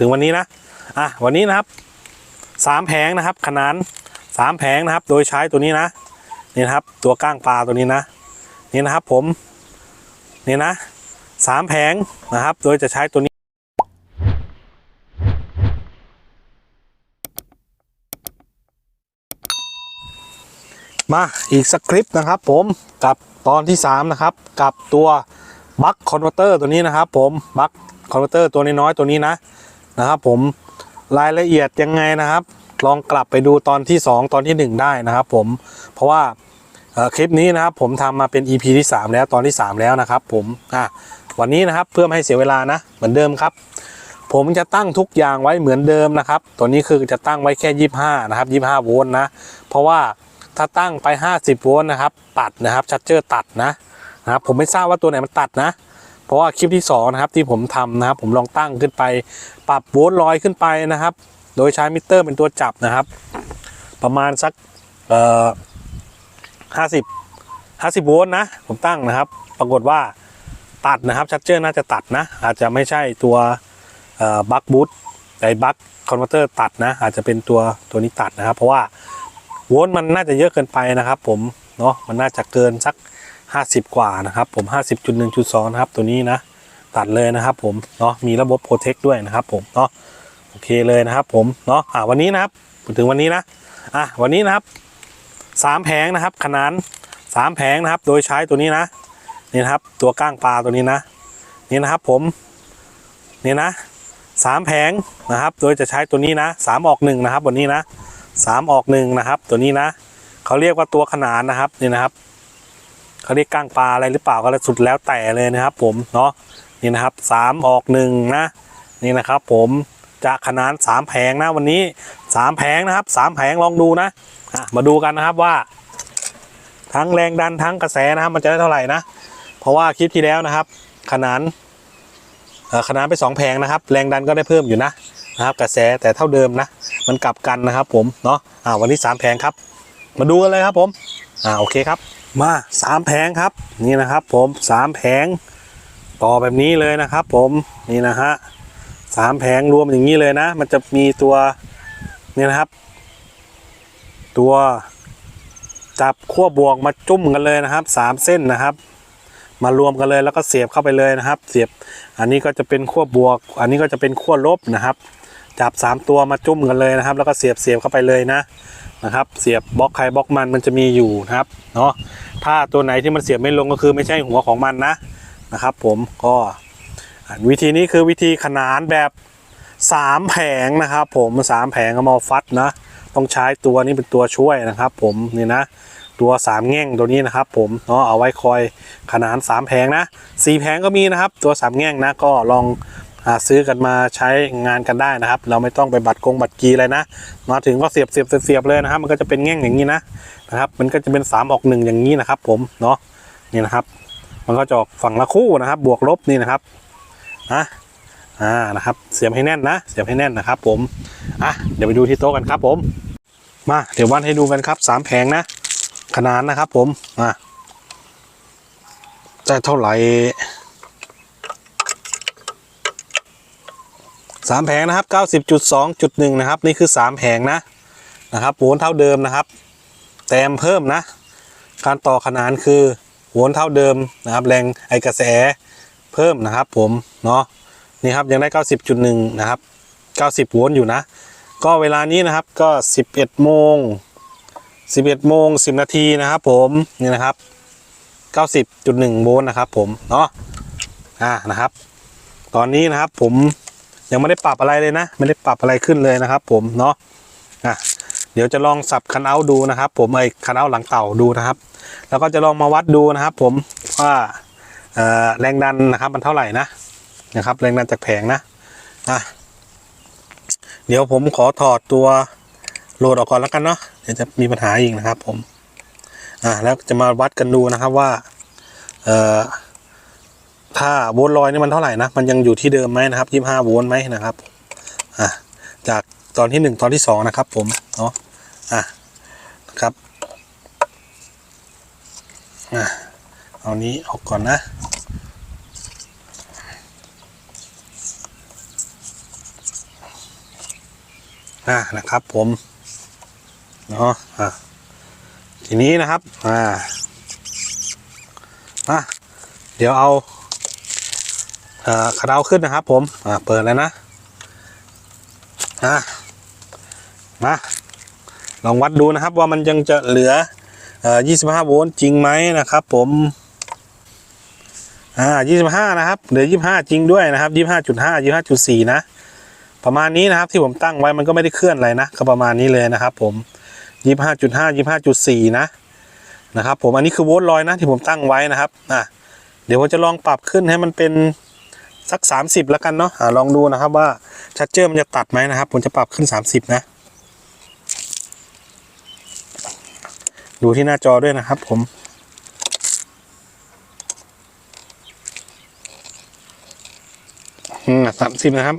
ถึงวันนี้นะอะวันนี้นะครับสามแผงนะครับ ขนานสามแผงนะครับ โดยใช้ตัวนี้นะนี่นะครับ ตัวก้างปลาตัวนี้นะนี่นะครับผมนี่นะสามแผงนะครับ โดยจะใช้ตัวนี้มาอีกสคลิปต์นะครับผมกับตอนที่ 3 นะครับ กับตัวบัคคอนเวอร์เตอร์ตัวนี้นะครับผมบัคคอนเวอร์เตอร์ตัวน้อยๆตัวนี้นะ นะครับผมรายละเอียดยังไงนะครับ ลองกลับไปดูตอนที่ 2 ตอนที่ 1 ได้นะครับผมเพราะว่าคลิปนี้นะครับผมทำมาเป็น EP ที่ 3 แล้วตอนที่ 3 แล้วนะครับผมอะวันนี้นะครับเพื่อไม่ให้เสียเวลานะเหมือนเดิมครับ ผมจะตั้งทุกอย่างไว้เหมือนเดิมนะครับ ตัวนี้คือจะตั้งไว้แค่ 25 นะครับ 25 โวลต์นะ เพราะว่าถ้าตั้งไป 50 โวลต์นะครับ ตัดนะครับชัดเจอร์ตัดนะนะครับผมไม่ทราบว่าตัวไหนมันตัดนะ เพราะว่าคลิปที่2นะครับที่ผมทำนะครับ ผมลองตั้งขึ้นไป ปรับโวลต์ลอยขึ้นไปนะครับ โดยใช้มิเตอร์เป็นตัวจับนะครับ ประมาณสักเอ่อ50 50โวลต์นะ ผมตั้งนะครับ ปรากฏว่าตัดนะครับชัดเจอร์น่าจะตัดนะ อาจจะไม่ใช่ตัวบัคบูทไอ้บัคคอนเวอร์เตอร์ตัดนะ อาจจะเป็นตัวตัวนี้ตัดนะครับ เพราะว่าโวลต์มันน่าจะเยอะเกินไปนะครับ ผมเนาะมันน่าจะเกินสัก 50 กว่านะครับผม 50.1.2 นะครับตัวนี้นะตัดเลยนะครับผมเนาะมีระบบโปรเทคด้วยนะครับผมเนาะโอเคเลยนะครับผมเนาะอ่าวันนี้นะครับถึงวันนี้นะอะวันนี้นะครับสามแผงนะครับขนานสามแผงนะครับโดยใช้ตัวนี้นะนี่นะครับตัวก้างปลาตัวนี้นะนี่นะครับผมนี่นะสามแผงนะครับ โดยจะใช้ตัวนี้นะสามออกหนึ่งนะครับวันนี้นะสามออกหนึ่งนะครับตัวนี้นะเขาเรียกว่าตัวขนานนะครับนี่นะครับ เขาเรียกก้างปลาอะไรหรือเปล่าก็แล้วสุดแล้วแต่เลยนะครับ ผมเนาะนี่นะครับสามออกหนึ่งนะนี่นะครับ ผมจะขนานสามแผงนะวันนี้สามแผงนะครับสามแผงลองดูนะมาดูกันนะครับว่า ทั้งแรงดันทั้งกระแสนะครับ มันจะได้เท่าไหร่นะเพราะว่าคลิปที่แล้วนะครับ ขนานขนาดไปสองแผงนะครับ แรงดันก็ได้เพิ่มอยู่นะนะครับ กระแสแต่เท่าเดิมนะ มันกลับกันนะครับ ผมเนาะวันนี้สามแผงครับ มาดูกันเลยครับผมอ่าโอเคครับ มาสามแผงครับนี่นะครับ ผมสามแผงต่อแบบนี้เลยนะครับ ผมนี่นะฮะสามแผงรวมอย่างนี้เลยนะ มันจะมีตัวนี่นะครับ ตัวจับขั้วบวกมาจุ่มกันเลยนะครับสามเส้นนะครับ มารวมกันเลยแล้วก็เสียบเข้าไปเลยนะครับ เสียบอันนี้ก็จะเป็นขั้วบวก อันนี้ก็จะเป็นขั้วลบนะครับ จับ3ตัวมาจุ่มกันเลยนะครับ แล้วก็เสียบเสียบเข้าไปเลยนะนะครับ เสียบบล็อกใครบล็อกมันมันจะมีอยู่นะครับเนาะ ถ้าตัวไหนที่มันเสียบไม่ลงก็คือไม่ใช่หัวของมันนะนะครับ ผมก็วิธีนี้คือวิธีขนานแบบ3แผงนะครับ ผมสามแผงเอามาฟัดนะต้องใช้ตัวนี้เป็นตัวช่วยนะครับ ผมนี่นะตัวสามแง่งตัวนี้นะครับ ผมเนาะเอาไว้คอยขนานสามแผงนะสี่แผงก็มีนะครับ ตัวสามแง่งนะก็ลอง ซื้อกันมาใช้งานกันได้นะครับ เราไม่ต้องไปบัตรกงบัตรกีอะไรนะ มาถึงก็เสียบเสียบเสียบเลยนะครับ มันก็จะเป็นแง่งอย่างนี้นะนะครับ มันก็จะเป็นสามออกหนึ่งอย่างนี้นะครับ ผมเนาะนี่นะครับ มันก็จะออกฝั่งละคู่นะครับ บวกลบนี่นะครับนะอ่านะครับ เสียบให้แน่นนะ เสียบให้แน่นนะครับ ผมอะเดี๋ยวไปดูที่โต๊ะกันครับ ผม มาเดี๋ยววัดให้ดูกันครับสามแผงนะ ขนาดนะครับ ผมอะได้เท่าไหร่ สามแผงนะครับเก้าสิบจุดสองจุดหนึ่งนะครับนี่คือสามแผงนะนะครับโวลต์เท่าเดิมนะครับ แต้มเพิ่มนะ การต่อขนานคือโวลต์เท่าเดิมนะครับ แรงไอกระแสเพิ่มนะครับ ผมเนาะนี่ครับยังได้90.1นะครับ90โวลต์อยู่นะ ก็เวลานี้นะครับก็11โมง11โมง10นาทีนะครับ ผมนี่นะครับ90.1โวลต์นะครับ ผมเนาะอ่านะครับ ตอนนี้นะครับผม ยังไม่ได้ปรับอะไรเลยนะ ไม่ได้ปรับอะไรขึ้นเลยนะครับ ผมเนาะอะเดี๋ยวจะลองสับคันเอาดูนะครับ ผมไอ้คันเอาหลังเต่าดูนะครับ แล้วก็จะลองมาวัดดูนะครับ ผมว่าแรงดันนะครับ มันเท่าไหร่นะนะครับ แรงดันจากแผงนะอะเดี๋ยวผมขอถอดตัวโหลดออกก่อนแล้วกันเนาะเดี๋ยวจะมีปัญหาอีกนะครับ ผมอ่าแล้วจะมาวัดกันดูนะครับว่าเอ่อ ถ้าโวลต์ลอยนี่มันเท่าไหร่นะ มันยังอยู่ที่เดิมไหมนะครับยี่ห้าโวลต์ไหมนะครับ อะ จากตอนที่หนึ่งตอนที่สองนะครับ ผม เนาะอะนะครับ อะ เอานี้ออกก่อนนะอ่านะครับ ผม เนาะอะทีนี้นะครับ อ่ามาเดี๋ยวเอา คาดาวขึ้นนะครับ ผมเปิดแล้วนะอะมาลองวัดดูนะครับว่ามันยังจะเหลือเอ่อ25โวลต์จริงไหมนะครับ ผมอ่า25 นะครับ เหลือ 25 จริงด้วยนะครับ 25.5 25.4 นะ ประมาณนี้นะครับที่ผมตั้งไว้มันก็ไม่ได้เคลื่อนอะไรนะ ก็ประมาณนี้เลยนะครับ ผม 25.5 25.4 นะ นะครับ ผม อันนี้คือโวลต์ลอยนะที่ผมตั้งไว้นะครับ อะ เดี๋ยวผมจะลองปรับขึ้นให้มันเป็น สัก 30 แล้วกันเนาะอะลองดูนะครับว่าชัดเจอร์มันจะตัดไหมนะครับ ผมจะปรับขึ้น 30 นะ ดูที่หน้าจอด้วยนะครับผมสามสิบนะครับ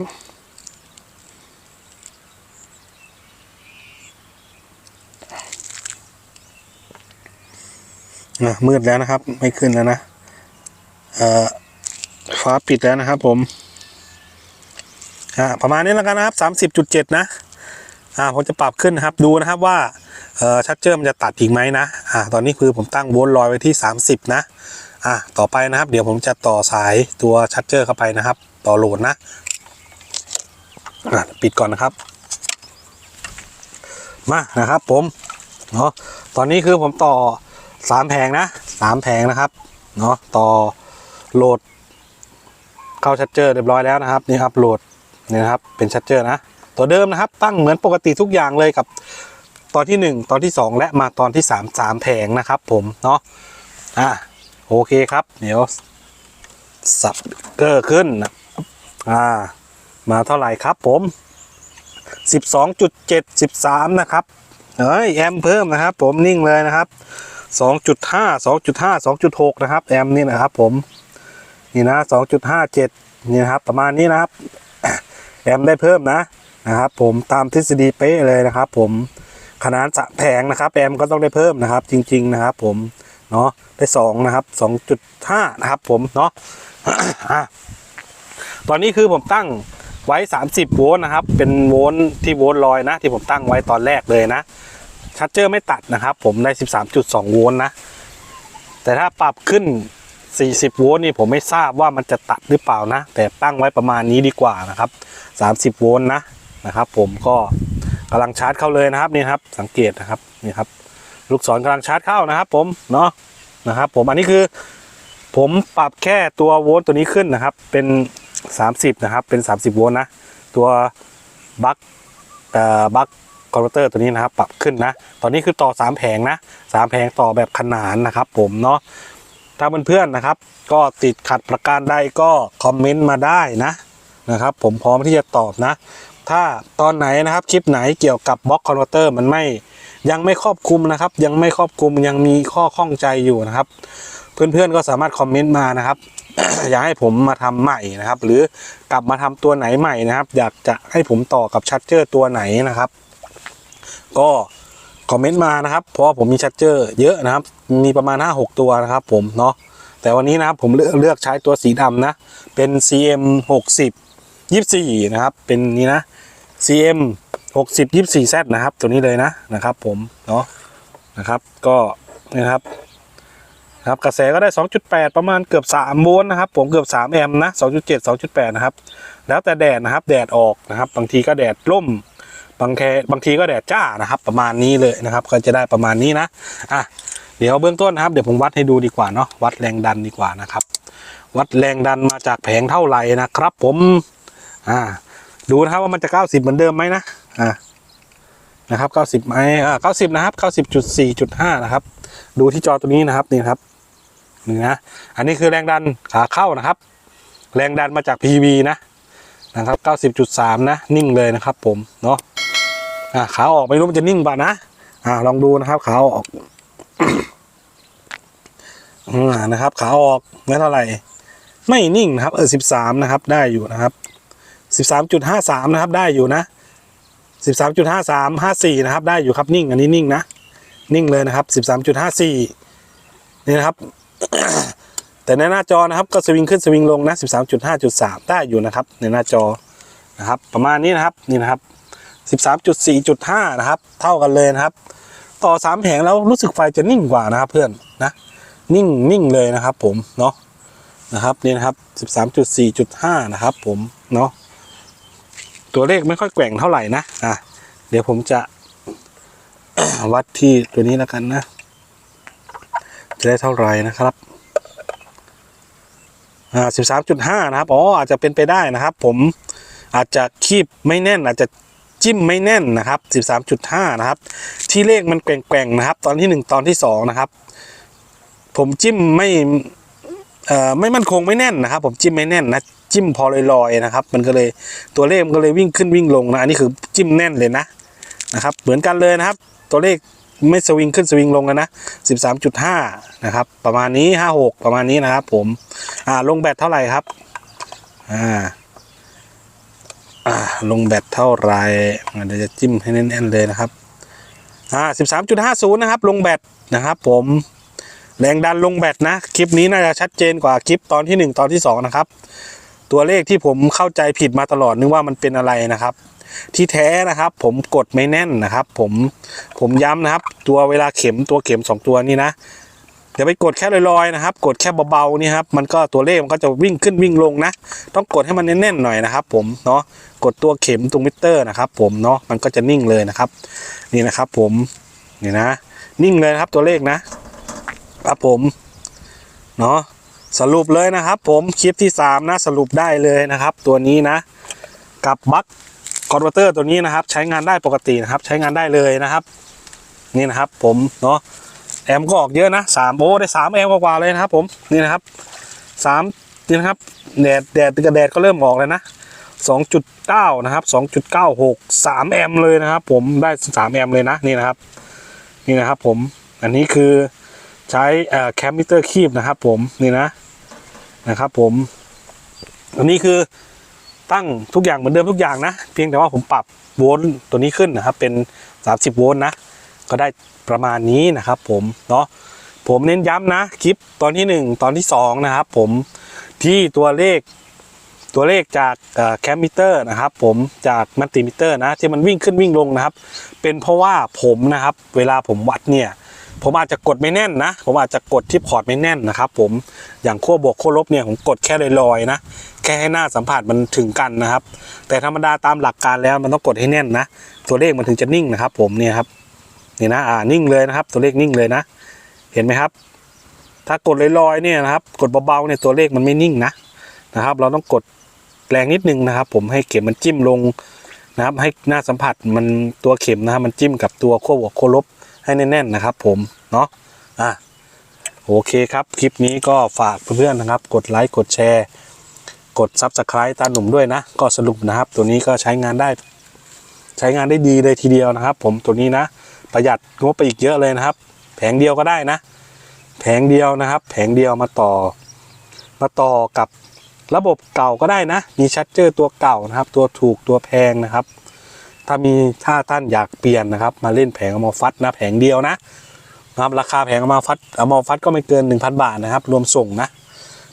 นะมืดแล้วนะครับ ไม่ขึ้นแล้วนะ เอ่อ ฟ้าปิดแล้วนะครับผมอ่าประมาณนี้แล้วกันนะครับสามสิบจุดเจ็ดนะอ่าผมจะปรับขึ้นนะครับดูนะครับว่าเอ่อชัดเจอร์มันจะตัดอีกไหมนะอ่าตอนนี้คือผมตั้งโวลต์ลอยไว้ที่ 30 นะอ่าต่อไปนะครับ เดี๋ยวผมจะต่อสายตัวชัดเจอร์เข้าไปนะครับ ต่อโหลดนะอ่าปิดก่อนนะครับ มานะครับผมเนาะตอนนี้คือผมต่อสามแผงนะสามแผงนะครับเนาะต่อโหลด เข้าชัดเจอร์เรียบร้อยแล้วนะครับนี่ครับโหลดนี่นะครับเป็นชัดเจอร์นะ ตัวเดิมนะครับตั้งเหมือนปกติทุกอย่างเลยกับตอนที่หนึ่งตอนที่สองและมาตอนที่สามสามแผงนะครับผมเนาะอะโอเคครับ เดี๋ยวสับเกอร์ขึ้นนะอ่ามาเท่าไหร่ครับผมสิบสองจุดเจ็ดสิบสามนะครับเอ้ยแอมเพิ่มนะครับผมนิ่งเลยนะครับ 2.5 2.5 2.6 นะครับแอมนี่นะครับผม นี่นะ2.57นี่นะครับ ประมาณนี้นะครับ แอมได้เพิ่มนะนะครับ ผมตามทฤษฎีเป๊ะเลยนะครับ ผมขนาดสะแผงนะครับแอมก็ต้องได้เพิ่มนะครับ จริง ๆนะครับ ผมเนาะได้2นะครับ2.5นะครับ ผมเนาะอะตอนนี้คือผมตั้งไว้ 30 โวลต์นะครับ เป็นโวลต์ที่โวลต์ลอยนะ ที่ผมตั้งไว้ตอนแรกเลยนะชัดเจอร์ไม่ตัดนะครับ ผมได้ 13.2 โวลต์นะ แต่ถ้าปรับขึ้น 40 โวลต์นี่ผมไม่ทราบว่ามันจะตัดหรือเปล่านะ แต่ตั้งไว้ประมาณนี้ดีกว่านะครับ 30 โวลต์นะนะครับ ผมก็กำลังชาร์จเข้าเลยนะครับนี่ครับ สังเกตนะครับนี่ครับ ลูกศรกำลังชาร์จเข้านะครับ ผมเนาะนะครับ ผมอันนี้คือ ผมปรับแค่ตัวโวลต์ตัวนี้ขึ้นนะครับ เป็น 30 นะครับ เป็น 30 โวลต์นะ ตัวบัคเอ่อบัคคอนเวอร์เตอร์ตัวนี้นะครับ ปรับขึ้นนะ ตอนนี้คือต่อ 3 แผงนะ 3 แผงต่อแบบขนานนะครับ ผมเนาะ ถ้าเพื่อนๆนะครับ ก็ติดขัดประการใดก็คอมเมนต์มาได้นะนะครับ ผมพร้อมที่จะตอบนะ ถ้าตอนไหนนะครับคลิปไหนเกี่ยวกับบล็อกคอนเวอร์เตอร์มันไม่ยังไม่ครอบคลุมนะครับ ยังไม่ครอบคลุมยังมีข้อข้องใจอยู่นะครับ เพื่อนๆก็สามารถคอมเมนต์มานะครับอยากให้ผมมาทำใหม่นะครับ หรือกลับมาทำตัวไหนใหม่นะครับ อยากจะให้ผมต่อกับชัดเจอร์ตัวไหนนะครับ ก็ คอมเมนต์มานะครับ เพราะผมมีชัดเจอร์เยอะนะครับ มีประมาณ 5-6 ตัวนะครับผมเนาะแต่วันนี้นะครับผมเลือกเลือกใช้ตัวสีดำนะ เป็น CM 60 24 นะครับ เป็นนี้นะ CM 60 24Z นะครับ ตัวนี้เลยนะนะครับ ผมเนาะนะครับก็นี่นะครับครับกระแสก็ได้ 2.8 ประมาณเกือบ3โวลต์นะครับผมเกือบ 3 แอมป์นะ 2.7 2.8 นะครับ แล้วแต่แดดนะครับ แดดออกนะครับ บางทีก็แดดร่ม บางแคบางทีก็แดดจ้านะครับ ประมาณนี้เลยนะครับ ก็จะได้ประมาณนี้นะอะเดี๋ยวเบื้องต้นนะครับเดี๋ยวผมวัดให้ดูดีกว่าเนาะวัดแรงดันดีกว่านะครับ วัดแรงดันมาจากแผงเท่าไหร่นะครับ ผมอ่าดูนะครับว่ามันจะ 90 เหมือนเดิมไหมนะอ่านะครับ 90ไหมอ่า90 นะครับ 90.4.5 นะครับ ดูที่จอตัวนี้นะครับนี่ครับนี่นะอันนี้คือแรงดันขาเข้านะครับ แรงดันมาจาก PV นะนะครับ 90.3 นะ นิ่งเลยนะครับ ผมเนาะ อ่าขาออกไม่รู้มันจะนิ่งป่ะนะอ่าลองดูนะครับขาออกอ่านะครับ ขาออกไม่เท่าไหร่ ไม่นิ่งนะครับ เออ13นะครับ ได้อยู่นะครับ13.53นะครับ ได้อยู่นะ13.53 54นะครับ ได้อยู่ครับนิ่ง อันนี้นิ่งนะนิ่งเลยนะครับ13.54นี่นะครับ แต่ในหน้าจอนะครับ ก็สวิงขึ้นสวิงลงนะ13.5.3ได้อยู่นะครับ ในหน้าจอนะครับ ประมาณนี้นะครับนี่นะครับ 13.4.5 นะครับ เท่ากันเลยนะครับ ต่อสามแผงแล้วรู้สึกไฟจะนิ่งกว่านะครับเพื่อนนะนิ่งนิ่งเลยนะครับผมเนาะนะครับนี่นะครับ 13.4.5 นะครับผมเนาะตัวเลขไม่ค่อยแกว่งเท่าไหร่นะอะเดี๋ยวผมจะวัดที่ตัวนี้แล้วกันนะ จะได้เท่าไหร่นะครับอ่าสิบสามจุดห้านะครับ อ๋ออาจจะเป็นไปได้นะครับ ผมอาจจะคีบไม่แน่นอาจจะ จิ้มไม่แน่นนะครับสิบสามจุดห้านะครับ ที่เลขมันแกว่งๆนะครับ ตอนที่หนึ่งตอนที่สองนะครับ ผมจิ้มไม่เอ่อไม่มั่นคงไม่แน่นนะครับ ผมจิ้มไม่แน่นนะจิ้มพอลอยๆนะครับ มันก็เลยตัวเลขมันก็เลยวิ่งขึ้นวิ่งลงนะอันนี้คือจิ้มแน่นเลยนะนะครับ เหมือนกันเลยนะครับ ตัวเลขไม่สวิงขึ้นสวิงลงกันนะ 13.5 นะครับ ประมาณนี้ 56 ประมาณนี้นะครับ ผม อ่า ลงแบตเท่าไหร่ครับ อ่า อ่าลงแบตเท่าไรเดี๋ยวจะจิ้มให้แน่นๆเลยนะครับอ่า13.50นย์นะครับ ลงแบตนะครับ ผมแรงดันลงแบตนะ คลิปนี้น่าจะชัดเจนกว่าคลิปตอนที่ 1 ตอนที่ 2 นะครับ ตัวเลขที่ผมเข้าใจผิดมาตลอดนึกว่ามันเป็นอะไรนะครับ ที่แท้นะครับผมกดไม่แน่นนะครับ ผมผมย้ำนะครับ ตัวเวลาเข็มตัวเข็มสองตัวนี้นะ อย่าไปกดแค่ลอยๆนะครับ กดแค่เบาๆนี่ครับมันก็ตัวเลขมันก็จะวิ่งขึ้นวิ่งลงนะ ต้องกดให้มันแน่นๆหน่อยนะครับ ผมเนาะกดตัวเข็มตรงมิเตอร์นะครับผมเนาะมันก็จะนิ่งเลยนะครับ นี่นะครับ ผมนี่นะ นิ่งเลยนะครับตัวเลขนะครับผมเนาะสรุปเลยนะครับ ผมคลิปที่สามนะสรุปได้เลยนะครับ ตัวนี้นะ กับบัคคอนเวอร์เตอร์ตัวนี้นะครับ ใช้งานได้ปกตินะครับ ใช้งานได้เลยนะครับ นี่นะครับ ผมเนาะ แอมก็ออกเยอะนะสามโอ้ได้สามแอมกว่าเลยนะครับ ผมนี่นะครับสามนี่นะครับแดดแดดกับแดดก็เริ่มออกแล้วนะสองจุดเก้านะครับสองจุดเก้าหกสามแอมเลยนะครับ ผมได้สามแอมเลยนะนี่นะครับ นี่นะครับ ผมอันนี้คือใช้แคมมิเตอร์คีบนะครับ ผมนี่นะนะครับผมอันนี้คือตั้งทุกอย่างเหมือนเดิมทุกอย่างนะ เพียงแต่ว่าผมปรับโวลต์ตัวนี้ขึ้นนะครับ เป็น 30 โวลต์นะ ก็ได้ประมาณนี้นะครับ ผมเนาะผมเน้นย้ำนะคลิปตอนที่ 1 ตอนที่ 2 นะครับ ผมที่ตัวเลขตัวเลขจากแคมมิเตอร์นะครับ ผมจากมัลติมิเตอร์นะที่มันวิ่งขึ้นวิ่งลงนะครับ เป็นเพราะว่าผมนะครับ เวลาผมวัดเนี่ยผมอาจจะกดไม่แน่นนะ ผมอาจจะกดที่พอร์ตไม่แน่นนะครับ ผมอย่างขั้วบวกขั้วลบเนี่ยผมกดแค่ลอยๆนะแค่ให้หน้าสัมผัสมันถึงกันนะครับ แต่ธรรมดาตามหลักการแล้วมันต้องกดให้แน่นนะ ตัวเลขมันถึงจะนิ่งนะครับ ผมเนี่ยครับ นี่นะอ่านิ่งเลยนะครับ ตัวเลขนิ่งเลยนะ เห็นไหมครับ ถ้ากดลอยๆเนี่ยนะครับ กดเบาๆเนี่ยตัวเลขมันไม่นิ่งนะนะครับ เราต้องกดแรงนิดนึงนะครับ ผมให้เข็มมันจิ้มลงนะครับ ให้หน้าสัมผัสมันตัวเข็มนะครับมันจิ้มกับตัวขั้วบวกขั้วลบให้แน่นๆนะครับ ผมเนาะอะโอเคครับ คลิปนี้ก็ฝากเพื่อนๆนะครับ กดไลค์กดแชร์ กด Subscribe ตาหนุ่มด้วยนะ ก็สรุปนะครับ ตัวนี้ก็ใช้งานได้ ใช้งานได้ดีเลยทีเดียวนะครับ ผมตัวนี้นะ ประหยัดงบไปอีกเยอะเลยนะครับ แผงเดียวก็ได้นะ แผงเดียวนะครับ แผงเดียวมาต่อ มาต่อกับระบบเก่าก็ได้นะ มีชัดเจอร์ตัวเก่านะครับ ตัวถูกตัวแพงนะครับ ถ้ามีถ้าท่านอยากเปลี่ยนนะครับ มาเล่นแผงอมอฟัดนะ แผงเดียวนะนะครับราคาแผงอมอฟัดอมอฟัดก็ไม่เกิน 1,000 บาทนะครับ รวมส่งนะ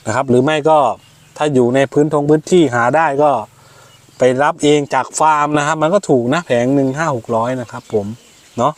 นะครับ หรือไม่ก็ถ้าอยู่ในพื้นทงพื้นที่หาได้ก็ไปรับเองจากฟาร์มนะครับ มันก็ถูกนะแผงหนึ่งห้าหกร้อยนะครับผม เนาะ